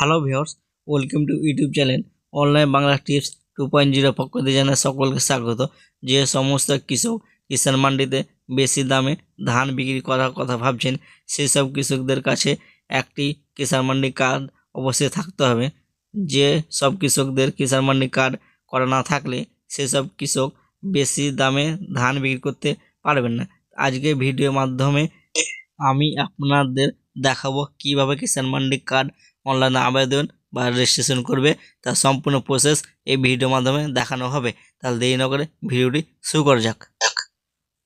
Hello viewers welcome to YouTube channel online Bangla tips two point zero পক্ষ দিয়ে জানাই সকলকে স্বাগত। যে সমস্ত কৃষক কিষাণ মান্ডিতে বেশি দামে ধান বিক্রি করার কথা ভাবছেন, সেই সব কৃষকদের কাছে একটি কিষাণ মান্ডি কার্ড অবশ্যই থাকতে হবে। যে সব কৃষকদের কিষাণ মান্ডি কার্ড করা না থাকলে সেসব কৃষক বেশি দামে ধান বিক্রি করতে পারবেন না। আজকে ভিডিওর মাধ্যমে আমি আপনাদের দেখাবো কীভাবে কিষাণ মান্ডি কার্ড অনলাইনে আবেদন বা রেজিস্ট্রেশন করবে, তার সম্পূর্ণ প্রসেস এই ভিডিওর মাধ্যমে দেখানো হবে। তাহলে দেরি না করে ভিডিওটি শুরু করা যাক।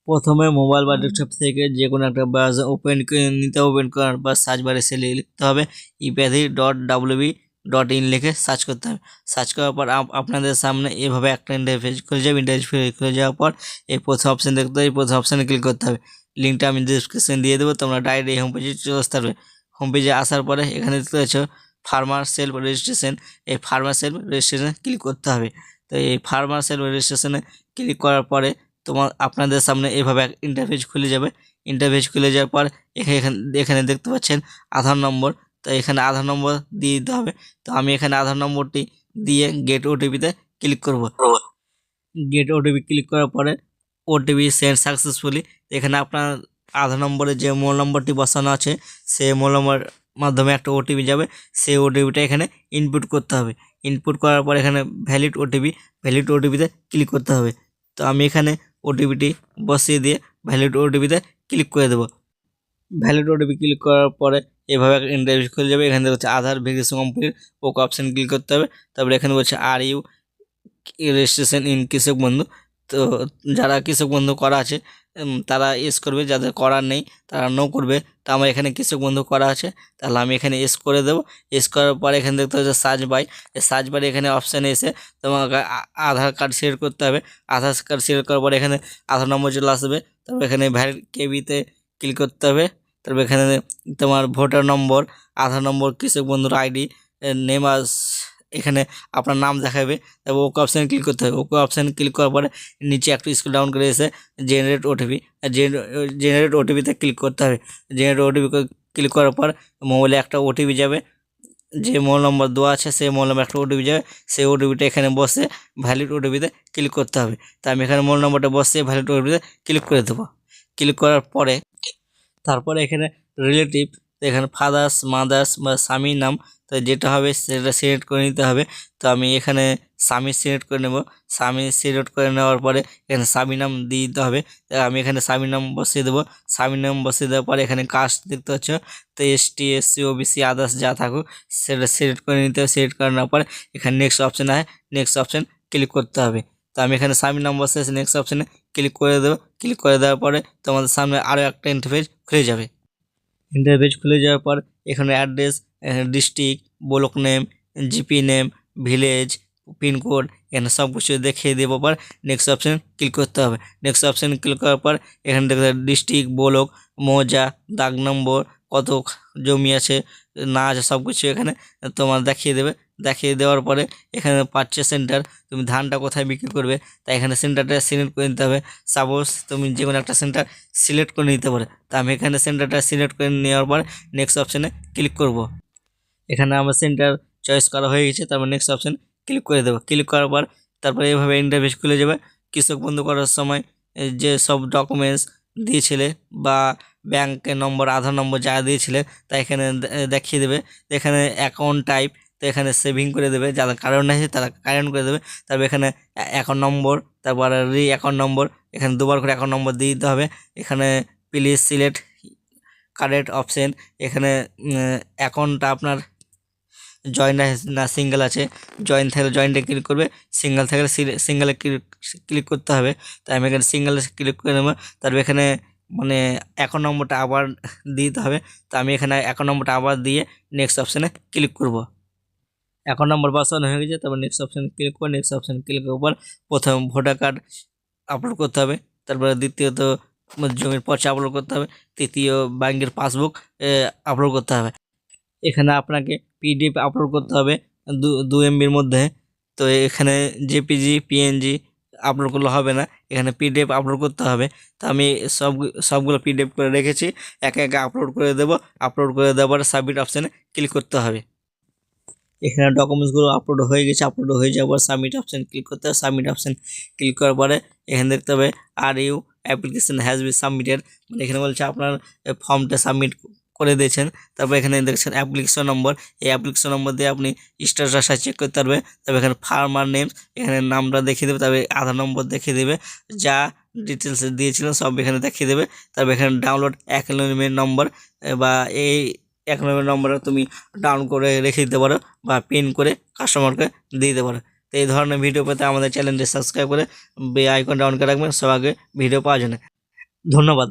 প্রথমে মোবাইল বা ডেস্কটপ থেকে যে কোনো একটা ব্রাউজার ওপেন নিতে ওপেন করার পর সার্চ বারে সেলে লিখতে হবে epathy dot W B dot in লিখে সার্চ করতে হবে। সার্চ করার পর আপ- আপনাদের সামনে এভাবে একটা ইন্টারফেস খুলে যাবে ইন্টারফেস খুলে যাওয়ার পর এই প্রথম অপশান দেখতে হবে, এই প্রথম অপশানে ক্লিক করতে হবে। লিঙ্কটা আমি ডিসক্রিপশন দিয়ে দেবো, তোমরা ডাইরেক্ট এই হোম পেজে চলে আসতে পারবে। হোম পেজে আসার পরে এখানে দেখতে পাচ্ছ ফার্মার সেলফ রেজিস্ট্রেশন এই ফার্মার সেলফ রেজিস্ট্রেশনে ক্লিক করতে হবে। তো এই ফার্মার সেলফ রেজিস্ট্রেশনে ক্লিক করার পরে তোমার, আপনাদের সামনে এভাবে এক ইন্টারফেস খুলে যাবে। ইন্টারফেস খুলে যাওয়ার পর এখানে এখানে এখানে দেখতে পাচ্ছেন আধার নম্বর। তো এখানে আধার নম্বর দিয়ে দিতে হবে। তো আমি এখানে আধার নম্বরটি দিয়ে গেট ওটিপিতে ক্লিক করব। গেট ওটিপি ক্লিক করার পরে ওটিপি সেন্ড সাকসেসফুলি এখানে আপনার আধার নম্বরে যে মোবাইল নম্বরটি বসানো আছে, সেই মোবাইল নম্বর মাধ্যমে একটা ওটিপি যাবে। সেই ওটিপিটা এখানে ইনপুট করতে হবে। ইনপুট করার পর এখানে ভ্যালিড ওটিপি ভ্যালিড ওটিপিতে ক্লিক করতে হবে। তো আমি এখানে ওটিপিটি বসিয়ে দিয়ে ভ্যালিড ওটিপিতে ক্লিক করে দেবো। ভ্যালিড ওটিপি ক্লিক করার পরে এভাবে ইন্টারভিউ খুলে যাবে। এখানে হচ্ছে Aadhaar verification complete okay option click করতে হবে। তারপরে এখানে বলছে আর ইউ রেজিস্ট্রেশন ইন কৃষক বন্ধু? তো যারা কৃষক বন্ধু করা আছে তারা এস করবে, যাদের করার নেই তারা নো করবে। তো আমার এখানে কৃষক বন্ধু করা আছে, তাহলে আমি এখানে এস করে দেবো। এস করার পরে এখানে দেখতে হচ্ছে সার্চ বাই। সার্চ বাই এখানে অপশানে এসে তোমাকে আধার কার্ড শেয়ার করতে হবে। আধার কার্ড শেয়ার করার পরে এখানে আধার নম্বর চলে আসবে। তারপর এখানে ভ্যালিড কেবিতে ক্লিক করতে হবে। তারপর এখানে তোমার ভোটার নম্বর আধার নম্বর কৃষক বন্ধুর আইডি নেম আস এখানে আপনার নাম দেখাবে। তারপর ওকে অপশানে ক্লিক করতে হবে। ওকে অপশানে ক্লিক করার পরে নিচে একটু স্কুল ডাউন করে এসে জেনারেট ওটিপি জেনারেট ওটিপিতে ক্লিক করতে হবে। জেনারেট ওটিপি ক্লিক করার পর মোবাইলে একটা ওটিপি যাবে। যে মোবাইল নম্বর দেওয়া আছে, সেই মোবাইল নম্বর একটা ওটিপি যাবে। সেই ওটিপিটা এখানে বসে ভ্যালিড ওটিপিতে ক্লিক করতে হবে। তা আমি এখানে মোবাইল নম্বরটা বসে ভ্যালিড ওটিপিতে ক্লিক করে দেবো। ক্লিক করার পরে, তারপরে এখানে রিলেটিভ এখানে ফাদার্স মাদার্স বা স্বামীর নাম তো যেটা হবে সেটা সিলেক্ট করে নিতে হবে। তো আমি এখানে স্বামী সিলেক্ট করে নেব। স্বামী সিলেক্ট করে নেওয়ার পরে এখানে স্বামী নাম দিয়ে দিতে হবে। আমি এখানে স্বামীর নাম বসিয়ে দেবো। স্বামীর নাম বসিয়ে দেওয়ার পরে এখানে কাস্ট দেখতে পাচ্ছ? তো S T S C OBC others যা থাকুক সেটা সিলেক্ট করে নিতে হবে। সিলেক্ট করে নেওয়ার পরে এখানে নেক্সট অপশান আছে নেক্সট অপশান ক্লিক করতে হবে। তো আমি এখানে স্বামীর নাম বসে নেক্সট অপশানে ক্লিক করে দেবো। ক্লিক করে দেওয়ার পরে তোমাদের সামনে আরও একটা ইন্টারফেস খুলে যাবে। ইন্টারফেস খুলে যাওয়ার পর এখানে address district, block name, GP name, village, pincode, এখানে সব কিছু দেখিয়ে দেবো পর নেক্সট অপশান ক্লিক করতে হবে। নেক্সট অপশান ক্লিক করার পর এখানে দেখতে ডিস্ট্রিক্ট, ব্লক, মৌজা, দাগ নম্বর কত জমি আছে, না আছে, সব কিছু এখানে তোমার দেখিয়ে দেবে। দেখিয়ে দেওয়ার পরে এখানে পাচ্ছে সেন্টার তুমি ধানটা কোথায় বিক্রি করবে তাই এখানে সেন্টারটা সিলেক্ট করে নিতে হবে। সাপোজ তুমি যে কোনো একটা সেন্টার সিলেক্ট করে নিতে পারো, তা আমি এখানে সেন্টারটা সিলেক্ট করে নেওয়ার পর নেক্সট অপশানে ক্লিক করব। এখানে আমার সেন্টার চয়েস করা হয়ে গেছে, তারপর নেক্সট অপশান ক্লিক করে দেবো। ক্লিক করার পর তারপরে এইভাবে ইন্টারভিউ খুলে যাবে। কৃষক বন্ধু করার সময় যে সব ডকুমেন্টস দিয়েছিলে বা ব্যাংকের নম্বর আধার নম্বর যা দিয়েছিলে, তা এখানে দেখিয়ে দেবে। এখানে অ্যাকাউন্ট টাইপ তো এখানে সেভিং করে দেবে। যাদের কারেন্ট আছে তারা কারেন্ট করে দেবে। তারপর এখানে অ্যাকাউন্ট নম্বর তারপর রি অ্যাকাউন্ট নম্বর এখানে দুবার করে অ্যাকাউন্ট নম্বর দিয়ে দিতে হবে। এখানে প্লিজ সিলেক্ট কারেক্ট অপশন এখানে অ্যাকাউন্টটা আপনার জয়েন্ট না সিঙ্গেল আছে জয়েন্ট থাকলে জয়েন্টে ক্লিক করবে সিঙ্গেল থাকলে সিঙ্গেলে ক্লিক করতে হবে। তাই আমি এখানে সিঙ্গেলে ক্লিক করে নেব। তারপর এখানে মানে অ্যাকাউন্ট নম্বরটা আবার দিতে হবে। তো আমি এখানে অ্যাকাউন্ট নম্বরটা আবার দিয়ে নেক্সট অপশানে ক্লিক করব। অ্যাকাউন্ট নম্বর বসানো হয়ে গেছে, তারপর নেক্সট অপশানে ক্লিক করে নেক্সট অপশানে ক্লিক করার পর প্রথম ভোটার কার্ড আপলোড করতে হবে। তারপরে দ্বিতীয়ত জমির পর্চা আপলোড করতে হবে। তৃতীয় ব্যাংকের পাসবুক আপলোড করতে হবে। এখানে আপনাকে পিডিএফ আপলোড করতে হবে দু দু এমবির মধ্যে। তো এখানে জেপিজি পিএনজি আপলোড করলে হবে না। এখানে পিডিএফ আপলোড করতে হবে। তো আমি সব, সবগুলো পিডিএফ করে রেখেছি। একে একে আপলোড করে দেবো। আপলোড করে দেওয়ার সাবমিট অপশানে ক্লিক করতে হবে। এখানে ডকুমেন্টসগুলো আপলোড হয়ে গেছে। আপলোড হয়ে যাওয়ার পর সাবমিট অপশান ক্লিক করতে হবে। সাবমিট অপশান ক্লিক করার পরে এখানে দেখতে হবে are you application has be submitted মানে এখানে বলছে আপনার ফর্মটা সাবমিট করে দিয়েছেন। তারপর এখানে দেখছেন অ্যাপ্লিকেশন নম্বর এই অ্যাপ্লিকেশন নম্বর দিয়ে আপনি স্ট্যাটাস চেক করতে পারবে তবে এখানে ফার্মার নেম এখানে নামটা দেখিয়ে দেবে তবে আধার নম্বর দেখিয়ে দেবে, যা ডিটেলস দিয়েছিলেন সব এখানে দেখিয়ে দেবে। তবে এখানে ডাউনলোড অ্যাকনোনিমের নম্বর বা এই অ্যাকনোনিমের নম্বরটা তুমি ডাউন করে রেখে দিতে পারো বা পিন করে কাস্টমারকে দিয়ে দিতে পারো। তো এই ধরনের ভিডিও পেতে আমাদের চ্যানেলটি সাবস্ক্রাইব করে বে আইকন ডাউন করে রাখবেন। সবাইকে ভিডিও পাওয়ার জন্য। ধন্যবাদ।